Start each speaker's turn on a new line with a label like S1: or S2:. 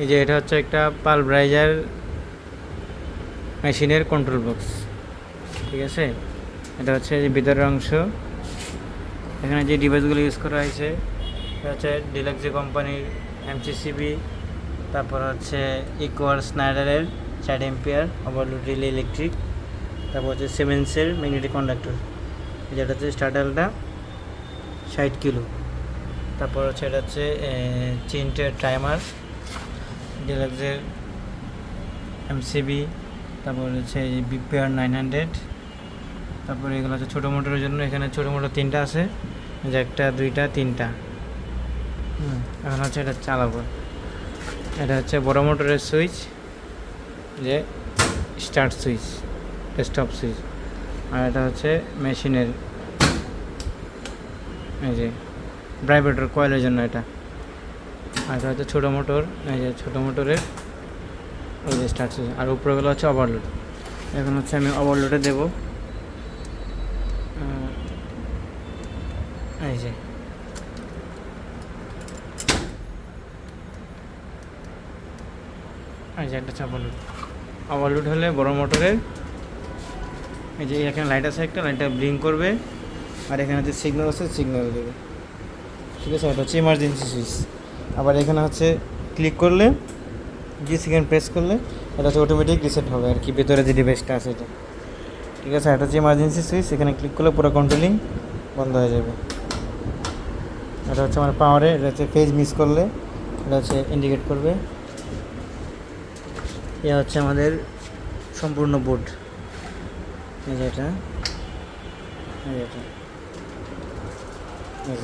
S1: এই যে এটা হচ্ছে একটা পালব্রাইজার মেশিনের কন্ট্রোল বক্স ঠিক আছে? এটা হচ্ছে যে ভিতরের অংশ। এখানে যে ডিভাইসগুলো ইউজ করা হয়েছে, এটা হচ্ছে ডিলাক্সি কোম্পানির এমসিসিবি তারপর হচ্ছে ইকোয়ার স্নাইডারের চার এম্পিয়ার ওভারলোড রিলে ইলেকট্রিক তারপর হচ্ছে সেভেন্সের ম্যাগনেটিক কন্ডাক্টর যেটা হচ্ছে স্টার্টালটা ষাট কিলো। তারপর হচ্ছে এটা হচ্ছে চিনটের টাইমার ডিলাক্সের এমসিবি তারপর হচ্ছে বিপিআর নাইন হান্ড্রেড তারপরে এগুলো হচ্ছে ছোটো মোটরের জন্য, এখানে ছোটো মোটর তিনটা আছে, যে একটা, দুইটা, তিনটা। এখন হচ্ছে এটা চালাবো। এটা হচ্ছে বড় মোটরের সুইচ, যে স্টার্ট সুইচ স্টপ সুইচ, আর এটা হচ্ছে মেশিনের, এই যে ভাইব্রেটর কয়েলের জন্য এটা। আর এটা হচ্ছে ছোটো মোটর, এই যে ছোটো মোটরের ওই যে স্টার্ট সুইচ আর উপরেগুলো হচ্ছে ওভারলোড এখন হচ্ছে আমি ওভারলোডে দেবো। এই যে। এই যে একটা ওভারলোড ওভারলোড হলে বড় মোটরের এই যে এখানে লাইট আছে একটা লাইটটা ব্লিঙ্ক করবে। আর এখানে যে সিগন্যাল আছে সিগন্যাল দেবে। ঠিক আছে? এটা হচ্ছে ইমার্জেন্সি সুইচ আবার এখানে হচ্ছে ক্লিক করলে যে সেকেন্ড প্রেস করলে, এটা হচ্ছে অটোমেটিক রিসেট হবে আর কি, ভেতরে যে ডিভাইসটা আছে এটা। ঠিক আছে এটা হচ্ছে ইমার্জেন্সি সুইচ এখানে ক্লিক করলে পুরো কন্ট্রোলিং বন্ধ হয়ে যাবে। এটা হচ্ছে আমার পাওয়ারে এটা হচ্ছে ফেজ মিস করলে, এটা হচ্ছে ইন্ডিকেট করবে। এ হচ্ছে আমাদের সম্পূর্ণ বোর্ড এই এটা এটা, এই